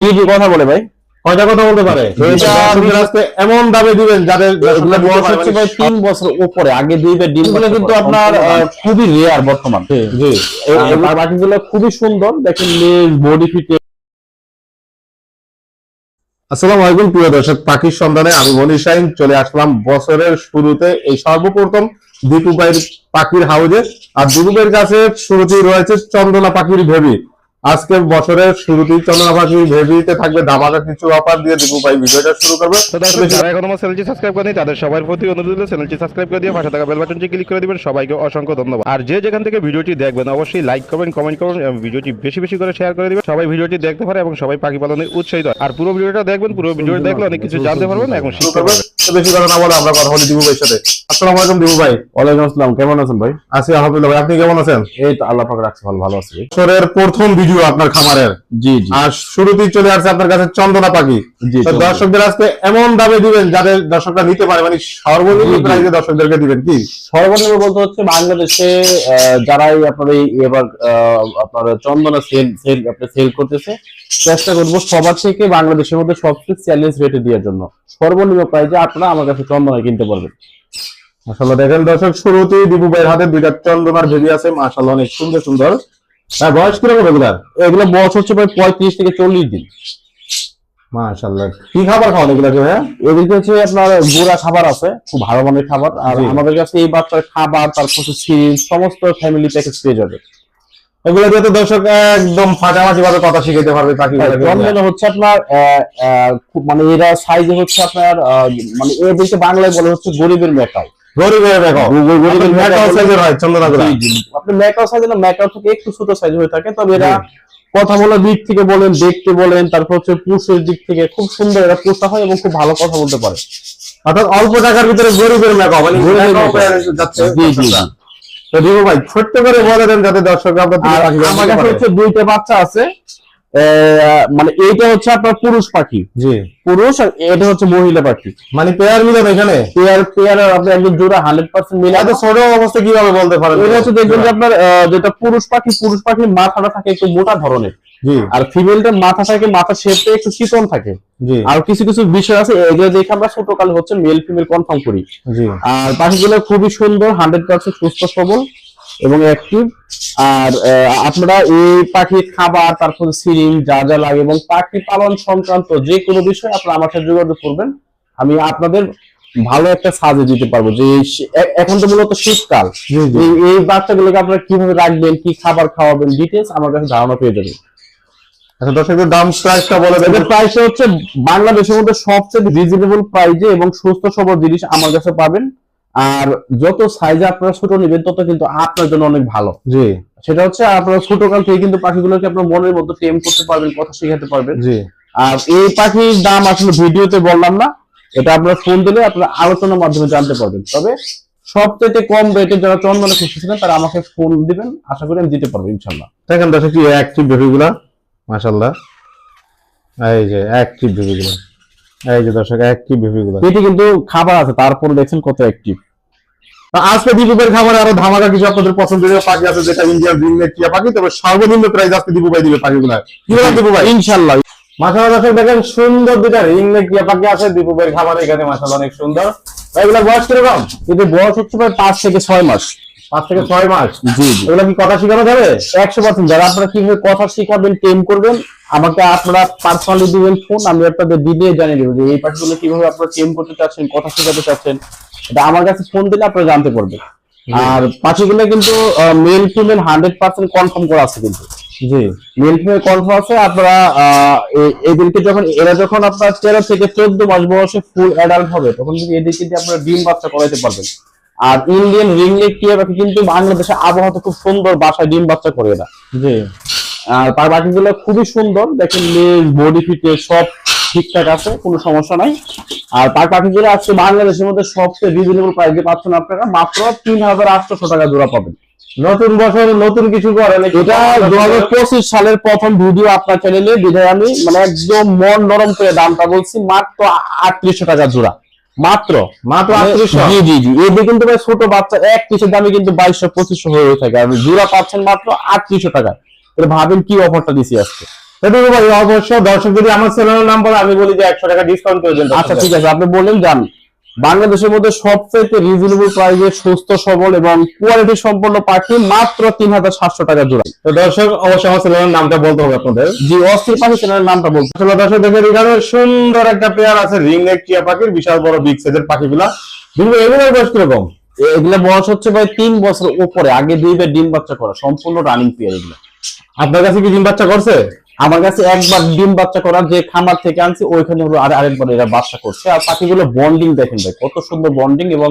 কি কি কথা বলে ভাই? কয়টা কথা বলতে পারে? এমন দামে দিবেন যাদের বয়স হচ্ছে ভাই তিন বছর উপরে আগে দুইবার ডিম কিন্তু আপনার খুবই রেয়ার বর্তমান। বাকিগুলো খুবই সুন্দর দেখেন বডি ফিটে আসসালামু আলাইকুম প্রিয় দর্শক পাখির সন্ধানে আমি মনি শাইন চলে আসলাম বছরের শুরুতে। এই সর্বপ্রথম দীপু ভাইয়ের পাখির হাউজে আর দীপু ভাইয়ের কাছে শুরুতেই রয়েছে চন্দনা পাখির ভেবি। আজকে বছরের শুরুতেই চন্দনা পাখির ভেবিতে থাকবে? ধামাকা কিছু অফার দিয়ে দীপু ভাই ভিডিওটা শুরু করবে। তো যারা এখন আমার চ্যানেলটি সাবস্ক্রাইব করেনি তাদের সবার প্রতি অনুরোধ হলো চ্যানেলটি সাবস্ক্রাইব করে দিয়ে পাশে থাকা বেল বাটনটি ক্লিক করে দিবেন। সবাইকে অসংখ্য ধন্যবাদ। আর যে যেখান থেকে ভিডিওটি দেখবেন অবশ্যই লাইক করবেন কমেন্ট করুন এবং ভিডিওটি বেশি বেশি করে শেয়ার করে দিবেন। সবাই ভিডিওটি দেখতে পারে এবং সবাই পাখি পালনে উৎসাহিত হয়। আর পুরো ভিডিওটা দেখবেন পুরো ভিডিওটি দেখলে অনেক কিছু জানতে পারবেন এবং শুরু শিখতে করবে। পারবেন। তো বেশি কথা না বলে আমরা কথা বলি দীপু ভাইয়ের সাথে। আসসালামু আলাইকুম দীপু ভাই। ওয়ালাইকুম আসসালাম। কেমন আছেন ভাই? আছি আলহামদুলিল্লাহ ভাই। আপনি কেমন আছেন? এই তো আল্লাহ পাক রাখছে ভালো ভালো আছি। বছরের প্রথম ভিডিও আপনার খামারের। জি আর শুরুতেই চলে আসছে আপনার কাছে চন্দনা পাখি। দর্শকদের আজকে এমন দামে দিবেন যাদের দর্শকরা নিতে পারে মানে সর্বনিম্ন। প্রাইসে দর্শকদেরকে দিবেন কি? সর্বনিম্ন বলতে হচ্ছে বাংলাদেশে যারাই আপনার এই এবার আপনার চন্দনা সেল সেল আপনি সেল করতেছে চেষ্টা করব সবার থেকে বাংলাদেশের মধ্যে সবচেয়ে চ্যালেঞ্জ রেটে দেওয়ার জন্য। সর্বনিম্ন প্রাইজে আপনারা আমার কাছে চন্দনা কিনতে পারবেন। মাশাআল্লাহ দেখেন দর্শক শুরুতেই দীপু ভাইয়ের হাতে দুইটা চন্দনার ভেবি আছে। মাশাআল্লাহ অনেক সুন্দর সুন্দর। হ্যাঁ বয়স কীরকম এগুলার এগুলো বয়স হচ্ছে প্রায় পঁয়ত্রিশ থেকে চল্লিশ দিন। মাশাআল্লাহ। কি খাবার খাওয়ান এগুলাকে ভাইয়া এদিকে হচ্ছে আপনার গুড়া খাবার আছে খুব ভালো মানের খাবার। আর আমাদের কাছে এই বাচ্চার খাবার তারপর সিরিজ সমস্ত ফ্যামিলি প্যাকেজ পেয়ে যাবে। এগুলো দিয়ে তো দর্শক একদম ফাটাফাটি ভাবে কথা শিখাতে পারবে পাখি চন্দনা হচ্ছে আপনার আহ, আহ, মানে এরা সাইজে হচ্ছে আপনার মানে এদেরকে বাংলায় বলে হচ্ছে গরিবের মেকাও গরিবের দেখো। গরিবের মেটাল সাইজের হয় চন্দনাগুলা জি, জি। আপনি ম্যাকাও সাইজ না ম্যাকাও থেকে একটু ছোট সাইজ হয়ে থাকে তবে এরা কথা বলার দিক থেকে বলেন দেখতে বলেন তারপর হচ্ছে পুষের দিক থেকে খুব সুন্দর এরা পোষা হয় এবং খুব ভালো কথা বলতে পারে। অর্থাৎ অল্প টাকার ভিতরে গরিবের মানে যাচ্ছে। জি, জি। তো ভাই ছোট্ট করে বলে দেন যাতে দর্শক আমার কাছে হচ্ছে দুইটা বাচ্চা আছে। মানে এইটা হচ্ছে আপনার পুরুষ পাখি। জি। পুরুষ আর এটা হচ্ছে মহিলা পাখি। মানে পেয়ার মিলন এখানে? পেয়ার পেয়ার আপনি একদম জোড়া হান্ড্রেড পার্সেন্ট মিলে এত ছোট অবস্থা কীভাবে বলতে পারেন? এটা হচ্ছে দেখবেন যে আপনার যেটা পুরুষ পাখি পুরুষ পাখির মাথাটা থাকে একটু মোটা ধরনের। আর ফিমেলটার মাথা থাকে মাথা শেপটা একটু চিকন থাকে। জি। আর কিছু কিছু বিষয় আছে এগুলো দেখে আমরা ছোট কালে হচ্ছে মেল ফিমেল কনফার্ম করি। আর পাখিগুলো খুবই সুন্দর হান্ড্রেড পার্সেন্ট সুস্থ সবল। এবং অ্যাক্টিভ আর আপনারা এই পাখির খাবার তারপর সিরিং যা যা লাগে এবং পাখি পালন সংক্রান্ত যে কোনো বিষয় আপনারা আমার সাথে যোগাযোগ করবেন। আমি আপনাদের ভালো একটা সাজে দিতে পারব যে এখন তো মূলত শীতকাল। এই বাচ্চাগুলোকে আপনারা কীভাবে রাখবেন কি খাবার খাওয়াবেন ডিটেলস আমার কাছে ধারণা পেয়ে যাবেন। আচ্ছা দর্শকদের দাম প্রাইসটা বলে দেবেন এদের প্রাইস হচ্ছে বাংলাদেশের মধ্যে সবচেয়ে রিজনেবল প্রাইজে এবং সুস্থ সবল জিনিস আমার কাছে পাবেন। আর যত সাইজে আপনারা ছোট নেবেন তত কিন্তু আপনার জন্য অনেক ভালো। জি। সেটা হচ্ছে আপনারা ছোট কাল থেকে কিন্তু পাখিগুলোকে আপনার মনের মধ্যে টেম করতে পারবেন কথা শেখাতে পারবেন। জি। আর এই পাখির দাম আসলে ভিডিওতে বললাম না এটা আপনারা ফোন দিলে আপনারা আলোচনার মাধ্যমে জানতে পারবেন। তবে সবচেয়ে কম রেটে যারা চন্দনে খুশি ছিলেন তারা আমাকে ফোন দিবেন আশা করি আমি দিতে পারব ইনশাল্লাহ দেখেন দর্শক কি অ্যাক্টিভ বেবিগুলা মাশাআল্লাহ। এই যে অ্যাক্টিভ বেবিগুলা এই যে দর্শক অ্যাক্টিভ বেবিগুলা পেটে কিন্তু খাবার আছে তারপর দেখছেন কত অ্যাক্টিভ আজকে দীপুবের খাবারে আরও ধামাকা কিছু আপনাদের পছন্দের পাখি আছে যেটা ইন্ডিয়ান রিংনেট টিয়া পাখি তবে সর্বনিম্ন প্রাইস আজকে দীপু ভাই দিবে পাখিগুলা। কি বলেন দীপু ভাই? ইনশাল্লাহ মাশাআল্লাহ দর্শক দেখেন সুন্দর দুটা রিংনেট টিয়া পাখি আছে দীপু ভাইয়ের খাবারে এখানে মাশাআল্লাহ অনেক সুন্দর। এগুলা বয়স কীরকম? এদের বয়স হচ্ছে প্রায় পাঁচ থেকে ছয় মাস। পাঁচ থেকে ছয় মাস? জি এগুলা কি কথা শেখানো যাবে? একশো পার্সেন্ট যারা আপনারা কীভাবে কথা শিখাবেন টেম করবেন আমাকে আপনারা পার্সোনালি দিবেন ফোন আমি আপনাদের দিদিয়ে জানিয়ে দেবো যে এই পাখিগুলো কীভাবে আপনারা টেম করতে চাচ্ছেন কথা শেখাতে চাচ্ছেন। এটা আমার কাছে ফোন দিলে আপনারা জানতে পারবেন। আর পাখিগুলো কিন্তু male female hundred percent confirm করা আছে কিন্তু। জি। মেল ফিমেল কনফার্ম আছে আপনারা এদেরকে যখন এরা যখন আপনার তেরো থেকে চোদ্দ মাস বয়সে ফুল অ্যাডাল্ট হবে তখন কিন্তু এদেরকে দিয়ে আপনারা ডিম বাচ্চা করাইতে পারবেন। আর ইন্ডিয়ান রিংনেক টিয়া পাখি কিন্তু বাংলাদেশে আবহাওয়াতে খুব সুন্দর বাসায় ডিম বাচ্চা করে এরা জি। আর তার বাকিগুলো খুবই সুন্দর দেখেন লেজ বডি ফিটে সব ঠিকঠাক আছে কোনো সমস্যা নাই। আর তার পাখিগুলো আজকে বাংলাদেশের মধ্যে সবচেয়ে রিজনেবল প্রাইসে পাচ্ছেন আপনারা মাত্র তিন হাজার আটশো টাকা জোড়া পাবেন। নতুন বছর নতুন কিছু করে এটা দু হাজার পঁচিশ সালের প্রথম ভিডিও আপনার চ্যানেলে বিধায় আমি মানে একদম মন নরম করে দামটা বলছি মাত্র আটত্রিশশো টাকা জোড়া। মাত্র? মাত্র মানে- 3800 জি জি জি। কিন্তু ভাই ছোট বাচ্চা এক পিসের দামে কিন্তু বাইশশো পঁচিশশো হয়ে থাকে। আপনি জোড়া পাচ্ছেন মাত্র আটত্রিশশো টাকা। তাহলে ভাবেন কি অফারটা দিছি আজকে? অবশ্য দর্শক যদি আমার সেলার নাম্বার আমি বলি যে একশো টাকা ডিসকাউন্ট করে দেন আচ্ছা ঠিক আছে। আপনি বললেন যান। বাংলাদেশের মধ্যে সবচেয়ে রিজনেবল প্রাইসে সুস্থ সবল এবং কোয়ালিটি সম্পন্ন পাখি মাত্র তিন হাজার সাতশো টাকা জোড়া। তো দর্শক অবশ্যই আমার চ্যানেলের নামটা বলতে হবে আপনাদের। জি অস্থির পাখি চ্যানেলের নামটা বলতে আসলে দর্শক দেখেন এখানে সুন্দর একটা পেয়ার আছে রিং নেক টিয়া পাখির বিশাল বড় বিগ সাইজের পাখিগুলা। কিন্তু এগুলোর বয়স কীরকম? এগুলো বয়স হচ্ছে ভাই তিন বছর উপরে। আগে দুইবার ডিম বাচ্চা করা সম্পূর্ণ রানিং পেয়ার এগুলো। আপনার কাছে কি ডিম বাচ্চা করছে? আমার কাছে একবার ডিম বাচ্চা করার যে খামার থেকে আনছি ওইখানে হলো আর আরেকবার এরা বাচ্চা করছে। আর পাখিগুলো বন্ডিং দেখেন ভাই কত সুন্দর বন্ডিং এবং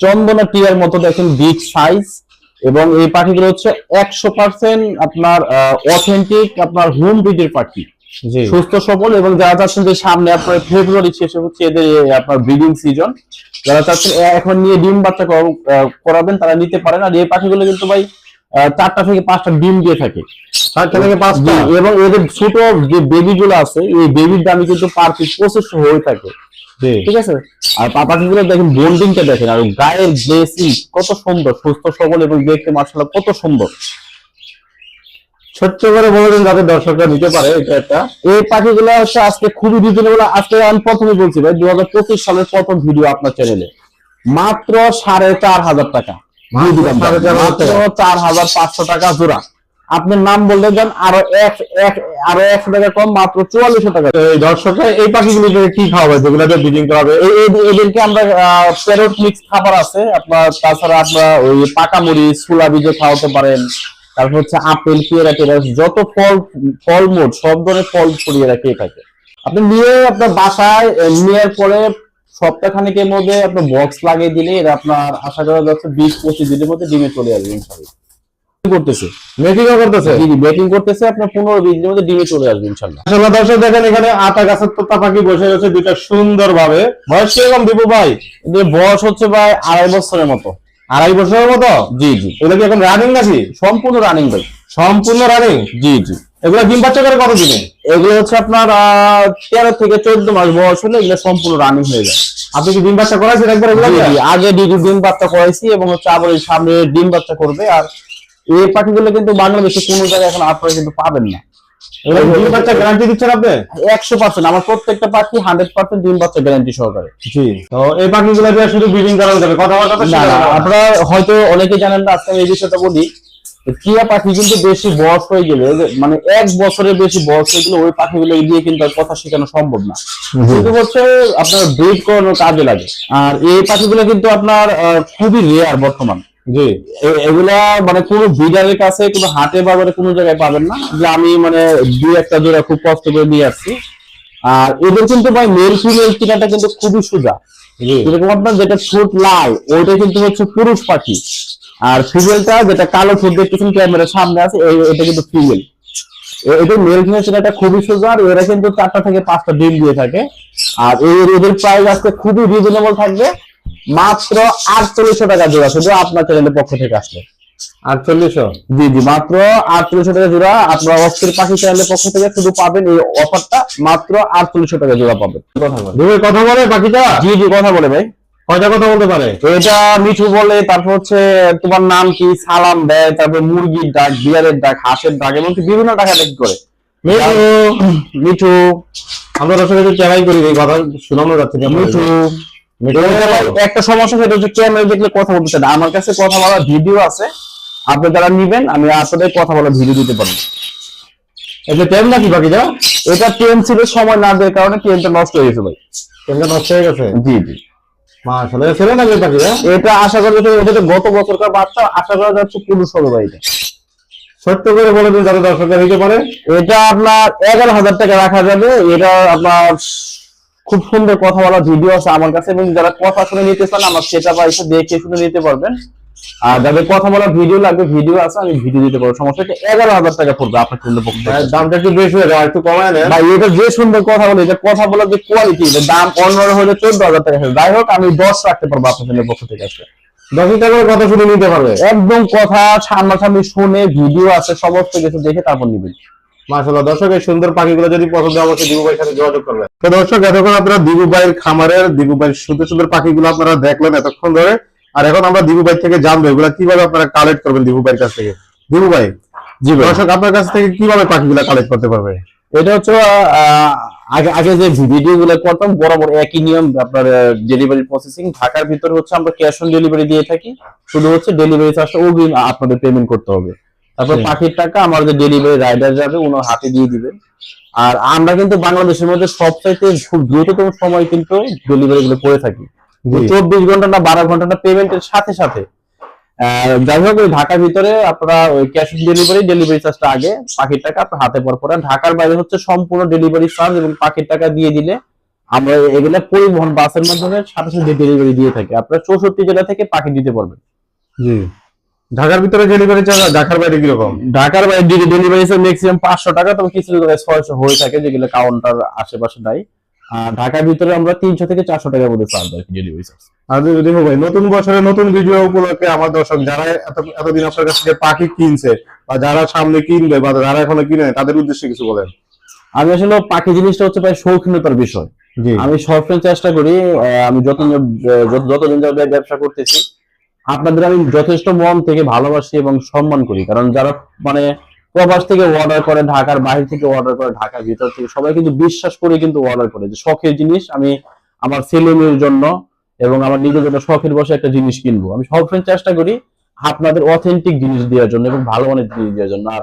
চন্দনা টিয়ার মতো দেখেন বিগ সাইজ এবং এই পাখিগুলো হচ্ছে একশো পার্সেন্ট আপনার অথেন্টিক আপনার হোম ব্রিডের পাখি। সুস্থ সবল এবং যারা চাচ্ছেন যে সামনে আপনার ফেব্রুয়ারি শেষে হচ্ছে এদের আপনার ব্রিডিং সিজন যারা চাচ্ছেন এখন নিয়ে ডিম বাচ্চা করাবেন তারা নিতে পারেন। আর এই পাখিগুলো কিন্তু ভাই চারটা থেকে পাঁচটা ডিম দিয়ে থাকে। চারটা থেকে পাঁচটা? এবং এদের ছোট যে বেবি গুলো আছে এই বেবির দামই কিন্তু পার পিস পঁচিশশো হয়ে থাকে। ঠিক আছে? আর পাখিগুলো দেখেন বন্ডিংটা দেখেন আর গায়ের গ্লেসিং কত সুন্দর সুস্থ সবল এবং দেখতে মার্শাল্লাহ কত সুন্দর। ছোট্ট করে বলে দিন যাতে দর্শকরা নিতে পারে এটা একটা। এই পাখিগুলো হচ্ছে আজকে খুবই রিজনেবল আজকে আমি প্রথমে বলছি ভাই দু হাজার পঁচিশ সালের প্রথম ভিডিও আপনার চ্যানেলে মাত্র সাড়ে চার হাজার টাকা। চার হাজার পাঁচশো টাকা জোড়া। আপনার নাম বললে যান আরও এক এক আরও একশো টাকা কম মাত্র চুয়াল্লিশশো টাকা। এই দর্শকরা এই পাখিগুলো কি খাওয়াবে যেগুলোতে ব্রিডিং এই- এই- এদেরকে আমরা প্যারট মিক্স খাবার আছে। আপনার তাছাড়া আপনার ওই পাকা মরিচ ছোলা বীজে খাওয়াতে পারেন। তারপর হচ্ছে আপেল পেয়ারা টেরা যত ফল ফলমূল সব ধরনের ফল ছড়িয়ে রাখে থাকে আপনি নিয়ে আপনার বাসায় নেওয়ার পরে সপ্তাহখানেকের মধ্যে আপনার বক্স লাগিয়ে দিলে এরা আপনার আশা করা যাচ্ছে বিশ পঁচিশ দিনের মধ্যে ডিমে চলে আসবে ইনশাল্লাহ করতেছে? জি আপনার দিনের মধ্যে ডিমে চলে আসবে দর্শক দেখেন এখানে আটা গাছের তোতা পাখি বসে রয়েছে সুন্দর ভাবে বয়স কীরকম দীপু ভাই? এদের বয়স হচ্ছে প্রায় আড়াই বছরের মতো। আড়াই বছরের মতো? জি জি। এগুলো কি এখন রানিং নাকি? সম্পূর্ণ রানিং ভাই। সম্পূর্ণ রানিং জি জি। এগুলো ডিম বাচ্চা করে কত দিনে এগুলো হচ্ছে আপনার তেরো থেকে চোদ্দ মাস বয়স হলে এগুলো সম্পূর্ণ রানিং হয়ে যায়। আপনি কি ডিম বাচ্চা করাইছেন একবার এগুলো আগে ডিম ডিম বাচ্চা করাইছি এবং হচ্ছে আবার সামনে ডিম বাচ্চা করবে। আর এই পাখিগুলো কিন্তু বাংলাদেশে কোনো জায়গায় এখন আপনারা কিন্তু পাবেন না। ডিম বাচ্চা গ্যারান্টি দিচ্ছেন আপনি? একশো পার্সেন্ট। আমার প্রত্যেকটা পাখি হান্ড্রেড পার্সেন্ট ডিম বাচ্চা গ্যারান্টি সহকারে। জি তো এই পাখিগুলো শুধু ব্রিডিং করানো যাবে না। আপনারা হয়তো অনেকে জানেন না আজকে আমি এই বিষয়টা বলি। টিয়া পাখি কিন্তু বেশি বয়স হয়ে গেলে মানে এক বছরের বেশি বয়স হয়ে গেলে ওই পাখিগুলো দিয়ে কিন্তু আর কথা শেখানো সম্ভব না। কিন্তু হচ্ছে আপনার ব্রিড করানোর কাজে লাগে। আর এই পাখিগুলো কিন্তু আপনার খুবই রেয়ার বর্তমান। জি। এগুলা মানে কোনো ব্রিডারের কাছে কোনো হাটে বাজারে কোনো জায়গায় পাবেন না। যে আমি মানে দুই একটা জোড়া খুব কষ্ট করে নিয়ে আসছি। আর এদের কিন্তু ভাই মেল ফিমেল কিনাটা কিন্তু খুবই সোজা। জি। এরকম আপনার যেটা ঠোঁট লাল ওইটা কিন্তু হচ্ছে পুরুষ পাখি। আর ফিমেলটা যেটা কালো ঠোঁট দেখতেছেন ক্যামেরার সামনে আছে এটা কিন্তু ফিমেল এটা মেল ফিমেল সেটা খুবই সোজা আর এরা কিন্তু চারটা থেকে পাঁচটা ডিম দিয়ে থাকে। আর এদের প্রাইস আজকে খুবই রিজনেবল থাকবে মাত্র আটচল্লিশশো টাকা জোড়া শুধু আপনার চ্যানেলের পক্ষ থেকে আসলে আটচল্লিশশো? জি জি মাত্র আটচল্লিশশো টাকা জোড়া আপনার অস্থির পাখি চ্যানেলের পক্ষ থেকে শুধু পাবেন এই অফারটা মাত্র আটচল্লিশশো টাকা জোড়া পাবেন। কথা বলে কথা বলে পাখিটা জি জি কথা বলে ভাই। কয়টা কথা বলতে পারে? এটা মিঠু বলে তারপর হচ্ছে তোমার নাম কি? সালাম দেয় তারপর মুরগির ডাক বিয়ারের ডাক হাঁসের ডাক এবং বিভিন্ন ডাকা ডাকি করে। মিঠু! মিঠু! আমরা দর্শক একটু চেহারাই করি এই কথা শোনানো যাচ্ছে মিঠু! একটা সমস্যা সেটা হচ্ছে ক্যামেরা দেখলে কথা বলতে না। আমার কাছে কথা বলার ভিডিও আছে। আপনি যারা নিবেন আমি আপনাদের কথা বলার ভিডিও দিতে পারব। এটা টেম নাকি পাখিটা এটা ট্রেন ছিল সময় না দেওয়ার কারণে ট্রেনটা নষ্ট হয়ে গেছে ভাই। টেমটা নষ্ট হয়ে গেছে? জি জি। মাশাআল্লাহ এটা আশা করি যে এটা তো গত বছরকার বাচ্চা আশা করা যাচ্ছে পুরুষ হবে ভাই এটা। সত্য করে বলে দিন যাতে দর্শকরা নিতে পারে। এটা আপনার এগারো হাজার টাকা রাখা যাবে। এটা আপনার খুব সুন্দর কথা বলা ভিডিও আছে আমার কাছে এবং যারা কথা শুনে নিতে চান আমার সেটা বা এসে দেখে শুনে নিতে পারবেন। আর যাদের কথা বলার ভিডিও লাগবে ভিডিও আছে আমি ভিডিও দিতে পারব। সমস্যা এটা এগারো হাজার টাকা পড়বে আপনার পক্ষে দামটা একটু বেশি হয়ে যায় একটু কমায় নেন ভাই এটা যে সুন্দর কথা বলে এটা কথা বলার যে কোয়ালিটি এটা দাম অন্য হলে চোদ্দ হাজার টাকা। যাই হোক আমি দশ রাখতে পারব আপনার সুন্দর পক্ষ থেকে আসলে দশ টাকার কথা শুনে নিতে পারবে? একদম কথা সামনাসামনি শুনে ভিডিও আছে সমস্ত কিছু দেখে তারপর নিবেন। মাশাআল্লাহ দর্শক এই সুন্দর পাখিগুলো যদি পছন্দ অবশ্যই দিবু ভাইয়ের সাথে যোগাযোগ করবেন। তো দর্শক এতক্ষণ আপনারা দিবু ভাইয়ের খামারের দিবু ভাইয়ের সুন্দর সুন্দর পাখিগুলো আপনারা দেখলেন এতক্ষণ ধরে। আর এখন আমরা দিবু ভাই থেকে জানব এগুলো কীভাবে আপনারা কালেক্ট করবেন দিবু ভাইয়ের কাছ থেকে? দিবু ভাই জি দর্শক আপনার কাছ থেকে কীভাবে পাখিগুলো কালেক্ট করতে পারবে? এটা হচ্ছে আগে আগে যে ভিডিও গুলো করতাম বরাবর একই নিয়ম আপনার ডেলিভারি প্রসেসিং ঢাকার ভিতরে হচ্ছে আমরা ক্যাশ অন ডেলিভারি দিয়ে থাকি। শুধু হচ্ছে ডেলিভারি চার্জটা অগ্রিম আপনাদের পেমেন্ট করতে হবে। তারপর পাখির টাকা আমাদের ডেলিভারি রাইডার যাবে ওনার হাতে দিয়ে দিবেন আর আমরা কিন্তু বাংলাদেশের মধ্যে সবচাইতে খুব দ্রুততম সময় কিন্তু ডেলিভারি গুলো করে থাকি। চব্বিশ ঘণ্টা না বারো ঘণ্টা না পেমেন্টের সাথে সাথে। যাই হোক ওই ঢাকার ভিতরে আপনারা ওই ক্যাশ অন ডেলিভারি ডেলিভারি চার্জটা আগে পাখির টাকা আপনার হাতে পর পরে। ঢাকার বাইরে হচ্ছে সম্পূর্ণ ডেলিভারি চার্জ এবং পাখির টাকা দিয়ে দিলে আমরা এগুলা পরিবহন বাসের মাধ্যমে সাথে সাথে ডেলিভারি দিয়ে থাকি। আপনারা চৌষট্টি জেলা থেকে পাখি দিতে পারবেন। জি। ঢাকার ভিতরে ডেলিভারি চার্জ ঢাকার বাইরে কীরকম? ঢাকার বাইরে ডেলিভারি চার্জ ম্যাক্সিমাম পাঁচশো টাকা তবে কিছু জায়গায় ছয়শো হয়ে থাকে যেগুলো কাউন্টার আশেপাশে নাই। আর ঢাকার ভিতরে আমরা তিনশো থেকে চারশো টাকার মধ্যে চার্জ আর কি ডেলিভারি চার্জ আর যদি ভাই নতুন বছরে নতুন ভিডিও উপলক্ষে আমার দর্শক যারা এতদিন আপনার কাছ থেকে পাখি কিনছে বা যারা সামনে কিনবে বা যারা এখনও কিনে তাদের উদ্দেশ্যে কিছু বলেন। আমি আসলে পাখি জিনিসটা হচ্ছে প্রায় শৌখিনতার বিষয়। আমি সবসময় চেষ্টা করি আমি যত যত- যতদিন যাবত ব্যবসা করতেছি আপনাদের আমি যথেষ্ট মন থেকে ভালোবাসি এবং সম্মান করি। কারণ যারা মানে প্রবাস থেকে অর্ডার করে, ঢাকার বাইরে থেকে অর্ডার করে, ঢাকার ভিতর থেকে। সবাই কিন্তু বিশ্বাস করে কিন্তু অর্ডার করে যে শখের জিনিস আমি আমার মেয়ের জন্য এবং আমার নিজের জন্য শখের বসে একটা জিনিস কিনবো। আমি সবসময় চেষ্টা করি আপনাদের অথেন্টিক জিনিস দেওয়ার জন্য এবং ভালো মানের জিনিস দেওয়ার জন্য। আর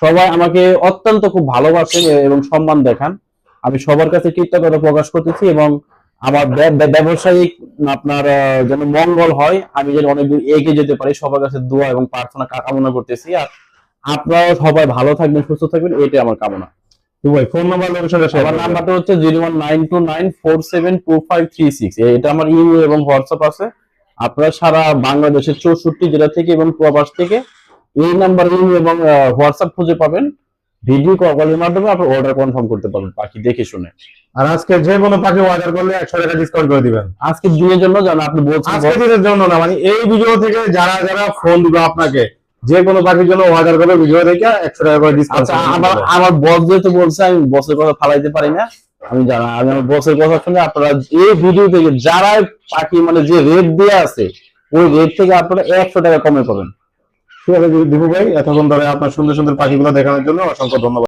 সবাই আমাকে অত্যন্ত খুব ভালোবাসেন এবং সম্মান দেখান। আমি সবার কাছে কৃতজ্ঞতা প্রকাশ করতেছি এবং আমার ব্য- ব্য- ব্যবসায়িক আপনার যেন মঙ্গল হয়, আমি যেন অনেক দূর এগিয়ে যেতে পারি। সবার কাছে দোয়া এবং প্রার্থনা কামনা করতেছি। আর আপনারাও সবাই ভালো থাকবেন সুস্থ থাকবেন এটাই আমার কামনা। ভাই ফোন নাম্বার লোকেশনটা শেয়ার আমার নাম্বারটা হচ্ছে zero one nine two nine four seven two five three six এটা আমার ইমেল এবং হোয়াটসঅ্যাপ আছে। আপনারা সারা বাংলাদেশের চৌষট্টি জেলা থেকে এবং প্রবাস থেকে এই নাম্বার ইমেল এবং হোয়াটসঅ্যাপ খুঁজে পাবেন। ভিডিও কলের মাধ্যমে আপনার অর্ডার কনফার্ম করতে পারবেন পাখি দেখে শুনে। আর আজকে যে কোনো পাখি অর্ডার করলে একশো টাকা ডিসকাউন্ট করে দিবেন। আজকে দিনের জন্য জানা আপনি বলছেন আজকে দিনের জন্য না মানে এই ভিডিও থেকে যারা যারা ফোন দিবে আপনাকে যে কোনো পাখির জন্য অর্ডার করবে ভিডিও দেখে একশো টাকা করে ডিসকাউন্ট আচ্ছা আমার আমার বস যেহেতু বলছে আমি বসের কথা ফালাইতে পারি না। আমি জানা আমি আমার বসের কথা শুনে আপনারা এই ভিডিও থেকে যারাই পাখি মানে যে রেট দিয়ে আছে ওই রেট থেকে আপনারা একশো টাকা কমে পাবেন। ঠিক আছে দীপু ভাই এতক্ষণ ধরে আপনার সুন্দর সুন্দর পাখিগুলো দেখানোর জন্য অসংখ্য ধন্যবাদ।